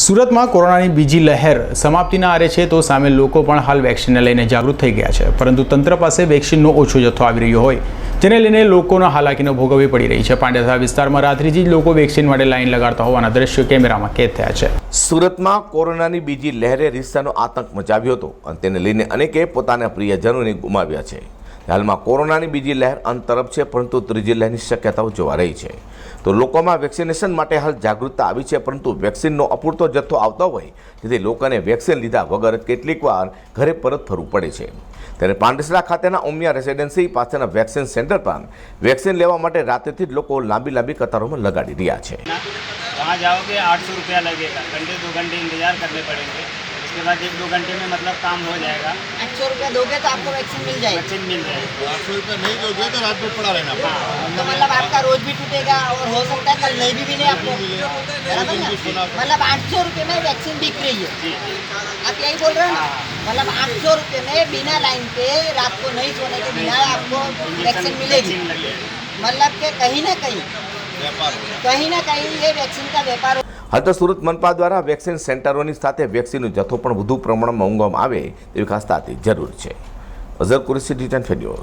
સુરતમાં કોરોનાની બીજી લહેર સમાપ્તિના આરે છે તો સામે લોકો પણ હાલ વેક્સિનને લઈને જાગૃત થઈ ગયા છે. પરંતુ તંત્ર પાસે વેક્સિનનો ઓછો જથ્થો આવી રહ્યો હોય, જેને લઈને લોકોનો હાલાકીનો ભોગવવી પડી રહી છે. પાંડેસરા વિસ્તારમાં રાત્રિથી જ લોકો વેક્સિન માટે લાઈન લગાડતા હોવાના દ્રશ્યો કેમેરામાં કેદ થયા છે. સુરતમાં કોરોનાની બીજી લહેરે રિશ્તાનો આતંક મચાવ્યો હતો અને તેને લઈને અનેકે પોતાના પ્રિયજનોને ગુમાવ્યા છે. હાલમાં કોરોનાની બીજી લહેર અંત તરફ છે, પરંતુ ત્રીજી લહેરની શક્યતાઓ જોવા રહી છે. તો લોકોમાં વેક્સિનેશન માટે હાલ જાગૃતતા આવી છે, પરંતુ વેક્સિનનો અપૂરતો જથ્થો આવતો હોય તેથી લોકોને વેક્સિન લીધા વગર કેટલીકવાર ઘરે પરત ફરવું પડે છે. ત્યારે પાંડેસરા ખાતેના ઉમિયા રેસિડેન્સી પાસેના વેક્સિન સેન્ટર પર વેક્સિન લેવા માટે રાત્રેથી જ લોકો લાંબી લાંબી કતારોમાં લગાડી રહ્યા છે. વહાં જાઓગે આઠસો રૂપિયા લગેગા ઘંટે દો ઘંટે ઇંતજાર કરને પડેંગે उसके बाद एक दो घंटे में मतलब काम हो जाएगा। आठ सौ रुपया दोगे तो आपको वैक्सीन मिल जाएगी। वैक्सीन मिल जाएगी। आठ सौ रुपये नहीं दोगे तो रात में पड़ा रहना पड़ेगा। तो मतलब आपका रोज भी टूटेगा और हो सकता है कल नहीं भी मिले आपको। बराबर ना? मतलब आठ सौ रुपये में वैक्सीन बिक रही है। आप यही बोल रहे हो ना? मतलब आठ सौ रुपये में बिना लाइन पे रात को नहीं सोने के बिना आपको वैक्सीन मिलेगी। मतलब के कहीं ना कहीं कहीं ना कहीं ये वैक्सीन का व्यापार હાલ સુરત મનપા દ્વારા વેક્સિન સેન્ટરોની સાથે વેક્સિનનો જથ્થો પણ વધુ પ્રમાણમાં માંગવામાં આવે તેવી ખાસ તાતી જરૂર છે. અઝર કુરેશી ડિટેન ફેડ્યો